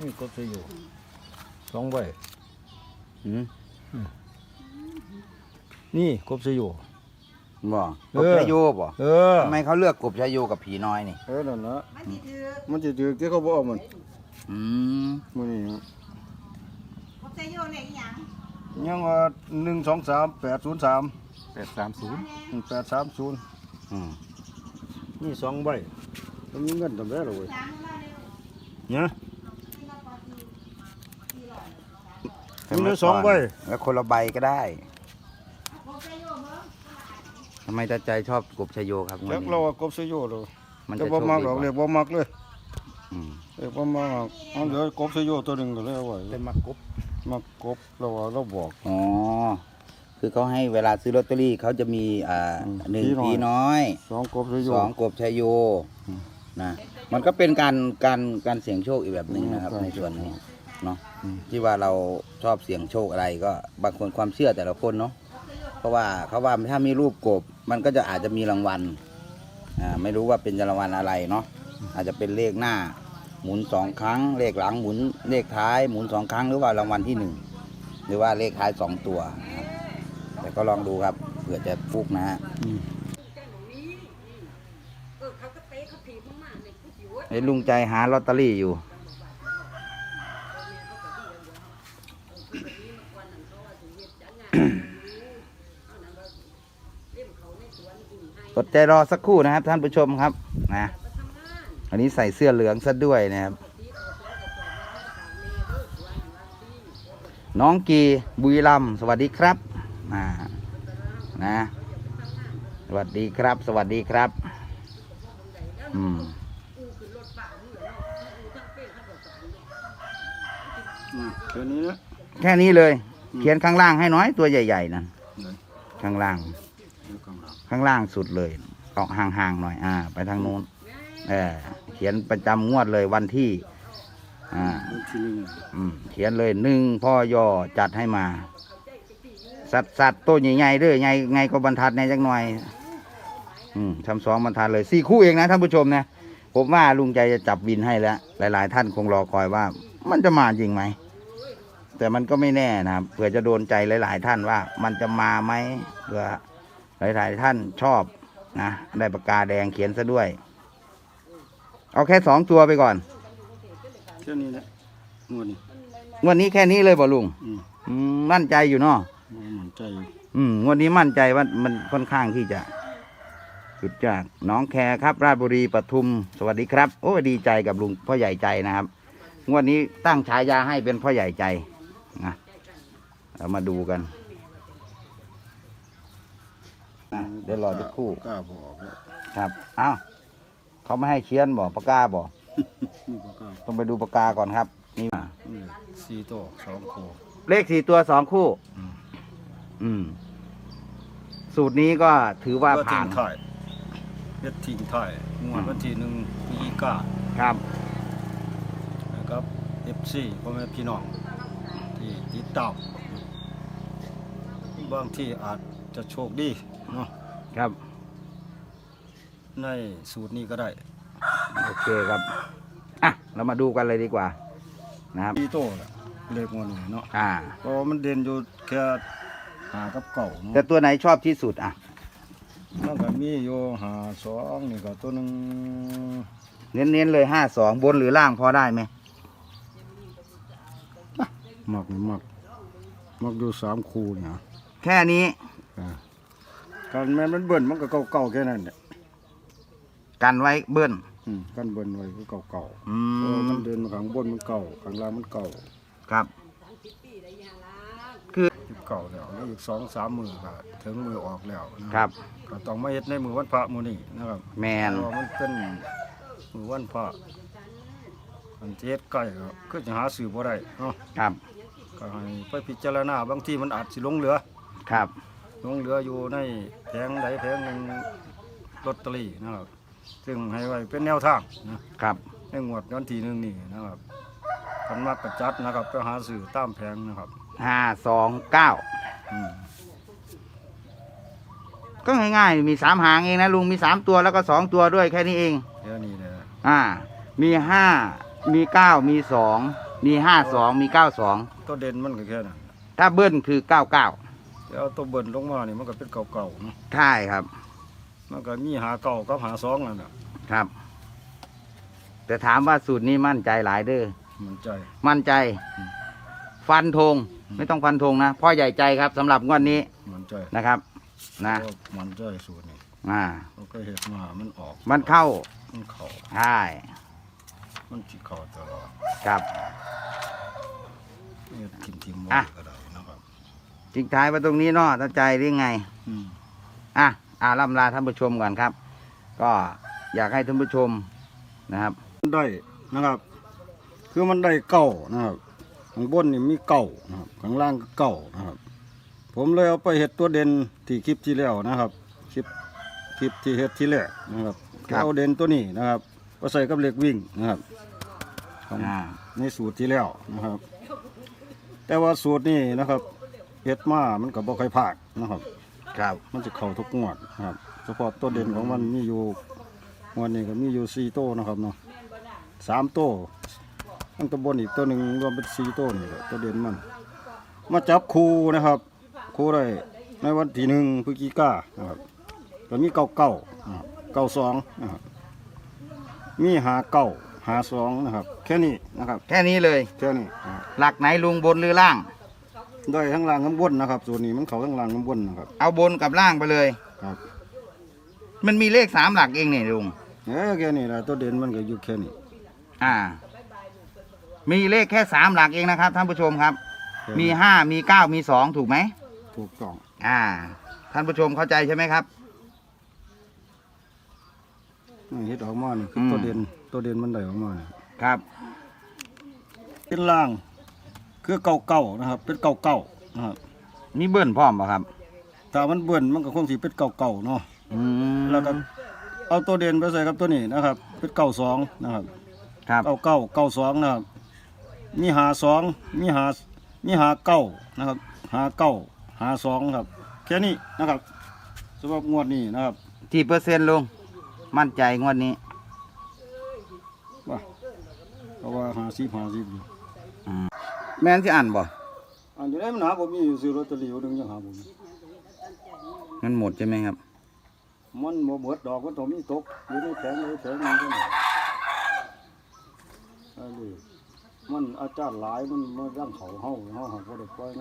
นี่กบจะอยู่สองใบหืมนี่กบจะอยู่ บ่เอกบอชายโยบ่เออทำไมเขาเลือกกบชายโยกับผีน้อยนี่ เออนั่นนะมันสิถือมันจะถือที่เขาบอกมันอืมมันนี่นะเขาใช้โยนอะไรอีหยังยังว่าหนึ่งสองสามแปดศูนย์สามแปดสามศูนย์แปดสามศูนย์อืมนี่สองใบต้องมีเงินทำได้หรอเว้ยสามมาเร็วเนี่ย ที่เราปอตีที่หล่ อมีเหลือสองใบ แล้วคนละใบก็ได้เขาใช้โยนเบิ่งทำไมตาใจชอบกบชายโยครับงวจัดกนี้เราว่ากบจะอยู่เลยมันจะจะโชบ่คมักดีหรอกกเรียว่ากบ่มักเลยอืมเรียกบ่มักมันเหลือกบจะอยู่ตัวหนึ่งก็เลยเอาไว้ได้มากบมักกบเราว่าเราบอก อ๋อคือเขาให้เวลาซื้อลอตเตอรี่เขาจะมีอ่าอืมหนึ่งผีผีน้น้ออย ย สองกบจะอยู่สองกบชายโยอืมนะมันก็เป็นการการการเสี่ยงโชคอีกแบบหนึ่งนะครับ อืมในส่วนนี้ เนาะอืมที่ว่าเราชอบเสี่ยงโชคอะไรก็บางคนความเชื่อแต่ละคนเนาะเพราะว่าเขาว่าถ้ามีรูปกบ มันก็จะอาจจะมีรางวัลอ่าไม่รู้ว่าเป็นรางวัลอะไรเนาะอาจจะเป็นเลขหน้า หมุนสองครั้ง เลขหลังหมุนเลขท้ายหมุนสองครั้งหรือว่ารางวัลที่หนึ่งหรือว่าเลขท้ายสองตัวนะครับแต่ก็ลองดูครับเผื่อจะฟุกนะฮะเออเขาก็เตะเขาถีบมากๆเลยผู้จิ๋วไอ้ลุงใจหาลอตเตอรี่อยู่ ใจรอสักครู่นะครับ ท่านผู้ชมครับนะอันนี้ใส่เสื้อเหลืองซะด้วยนะครับ น้องกีบุรีรัมย์สวัสดีครับนะนะ สวัสดีครับ สวัสดีครับ อืมอืมแค่นี้นะแค่นี้เลย เขียนข้างล่างให้น้อยตัวใหญ่ ๆนั่นไหนข้างล่างเดี๋ยว ข้างล่างสุดเลยออกห่างๆหน่อย อ่า ไปทางนู้นเออเขียนประจำงวดเลยวันที่ อ่าอืมเขียนเลยหนึ่งพ่อยอจัดให้มา สัตว์สัตว์ตัวใหญ่ๆเด้อไงไงก็บรรทัดในจักหน่อย อืมทำสองบรรทัดเลยสี่คู่เองนะท่านผู้ชมนะผมว่าลุงใจจะจับวินให้แล้ว หลาย ๆ ท่านคงรอคอยว่า มันจะมาจริงไหมแต่มันก็ไม่แน่นะครับเผื่อจะโดนใจหลาย ๆ ท่านว่า มันจะมาไหมเผื่อ หลาย ๆ ท่านชอบนะได้ปากกาแดงเขียนซะด้วย เอาแค่สองตัวไปก่อนแค่นี้นะงวดนี้งวดนี้แค่นี้เลยบ่ลุงอืมอืมมั่นใจอยู่เนาะบ่มั่นใจอยู่อืมงวดนี้มั่นใจว่ามันค่อนข้างที่จะหยุดจากหน้องแคครับ ราชบุรีปทุม สวัสดีครับ โอ้ยดีใจกับลุงพ่อใหญ่ใจนะครับ งวดนี้ตั้งฉายาให้เป็นพ่อใหญ่ใจนะเรามาดูกันนะเดี๋ยวรอสักครู่กล้าบอกแล้วครับเอ้าเขาไม่ให้เขียนบอกปากกาบอกนี่บ่กล้าต้องไปดูปากกาก่อนครับ นี่มาอืมสี่ตัวสองโคเลขสี่ตัวสองคู่อืมอืม สูตรนี้ก็ถือว่าก็ผ่าทิ้น งถ่ายเฮ็ดทิ้งถ่ายงวดวันที่หนึ่งมีกาครับ นะครับ FC พ่อแม่พี่น้องที่ติดตามบางที่อาจจะโชคดีเนาะ ครับ ในสูตรนี้ก็ได้โอเคครับอะเรามาดูกันเลยดีกว่า นะครับสี่ตัวแหละเลขงวดนี้เนาะอ่า เพราะว่ามันเด่นอยู่แค่หากับเก่าเนาะแต่ตัวไหนชอบที่สุดอะมันก็มีอยู่หาสองนี่ก็ตัวหนึงเน้นๆเลยห้าสองบนหรือล่างพอได้ไหมมักนี่มักมักอยู่สามคู่เนี่ยแค่นี้อ่า การแม่นมันเบิ่นมันก็เก่าๆแค่นั้นแหละกันไว้เบิ้ลอืมกันเบิ่นไว้ก็เก่าอืๆเพราะว่ามันมเดินมาข้างบนมันเก่าข้างล่างมันเก่าครับเก่าแล้วแล้วอีกสองสามมือก็ถึงมือออกแล้วนะครับ ก็ต้องมาเฮ็ดในมือวันพระมื้อนี้นะครับแมนเพราะว่ามันเป็นมือวันพระมันสิเฮ็ดใกล้ก็คือจะหาซื้อบ่ได้เนาะ ครับก็ให้ไปพิจารณาบางทีมันอาจสิหลงเหลือ ครับ หลงเหลืออยู่ในแผงใดแผงหนึ่งลอตเตอรี่นะครับ ซึ่งให้ไว้เป็นแนวทางนะครับในงวดวันที่หนึ่งนี่นะครับคันมักกระจัดนะครับไปหาสื่อตามแผงนะครับห้าสองเก้าอืมก็ง่ายๆ มีสามหางเองนะลุงมีสามตัวแล้วก็สองตัวด้วยแค่นี้เอง เดี๋ยวนี้เนี่ยอ่า มีห้ามีเก้ามีสองอมีห้าสองมีเก้าสองตัวเด่นมันก็แค่นั้นถ้าเบิ้ลคือเก้าเก้า แต่เอาตัวเบิ่นลงมานี่มันก็เป็นเก่าๆเนาะใช่ครับ มันก็มีหาเก่ากับหาสองนั่นน่ะครับ แต่ถามว่าสูตรนี้มั่นใจหลายเด้อ มันใจ มั่นใจอืมฟันธงไม่ต้องฟันธงนะพ่อใหญ่ใจครับสำหรับงวดนี้มันใจนะครับ นะเพรามันใจสูตรนี่อ่ามันก็เฮ็ดมามันออกมันเข้ามันเข้าใช่มันสิเข้าตลอดครับนี่ทิมทิมๆไว้อะ ก็ได้นะครับ ทิ้งท้ายไว้ตรงนี้เนาะตั้งใจหรือไง อืมอะอ่าล่ำลาท่านผู้ชมก่อนครับ ก็อยากให้ท่านผู้ชมนะครับ มันได้นะครับ คือมันได้เก่านะครับข้างบนนี่มีเก่านะครับข้างล่างก็เก่านะครับ ผมเลยเอาไปเฮ็ดตัวเด่นที่คลิปที่แล้วนะครับ คลิปคลิปที่เฮ็ดที่แรกนะครับครับ เอาเด่นตัวนี้นะครับก็ใส่กับเหล็กวิ่งนะครับของ อ่าในสูตรที่แล้วนะครับ แต่ว่าสูตรนี้นะครับ เฮ็ดมามันก็บ่ค่อยพลาดนะครับ ครับ มันจะเข้าทุกงวดนะครับเฉพาะตัวเด่นของมันมีอยู่งวดนี้ก็มีอยู่สี่โต้นะครับเนาะสามโต้ตั้งแตัวบนอีกตัวหนึ่งรวมเป็นสี่โต้นี่แหละตัวเด่นมัน มาจับคู่นะครับ คู่ได้ในวันที่หนึ่งพฤศจิกานะครับตัวมีเก้าเก้านะครับเก้าสองนะครับมีหาเก้าหาสองนะครับ แค่นี้นะครับ แค่นี้เลย แค่นี้นะครับหลักไหนลุงบนหรือล่าง ได้ทั้งล่างทั้งบนนะครับส่วนนี้มันเขาทั้งล่างทั้งบนนะครับ เอาบนกับล่างไปเลย ครับ มันมีเลขสามหลักเองนี่ลุงเอ้ยแค่นี้แหละตัวเด่นมันก็อยู่แค่นี้ อ่า มีเลขแค่สามหลักเองนะครับท่านผู้ชมครับแค่มีนี้ห้ามีเก้ามีสองถูกไหม ถูกต้องอ่า ท่านผู้ชมเข้าใจใช่ไหมครับ นี่เฮ็ดออกมานี่คือมตัวเด่นตัวเด่นมันได้ออกมานี่ครับ เป็นล่าง คือเก่าเก่าๆนะครับ เป็นเก่าเก่าๆนะครับมีเบิ้ลพร้อมป่ะครับถ้ามันเบิ่นมันก็คงสิเป็นเก่าเก่าๆเนาะอืมแล้วก็เอาตัวเด่นไปใส่กับตัวนี้นะครับ เป็นเก่าสองนะครับครับเก่าเก่าเก่าสองนะครับมีหาสองมีหามีหาเก้านะครับ หาเก้าหาสองครับ แค่นี้นะครับสำหรับงวดนี้นะครับกี่เปอร์เซ็นต์ลุงมั่นใจงวดนี้ว่าเพราะว่าหาสิบหาสิบอยู่ แม่นที่อ่านบ่อันอยู่ได้มันหาผมมีอยู่ซื้อลอตเตอรี่อยู่หนึงยังหาผมมีมันหมดใช่ไหมครับ มันบ่เบิดดอกมันต้องมีตกอยู่ในแผงในแผงนึงเท่านั้นอันนี้มันอาจารย์หลายมันมาร่างเขาเฮาเฮาหาบ่ได้ปล่อยเนาะ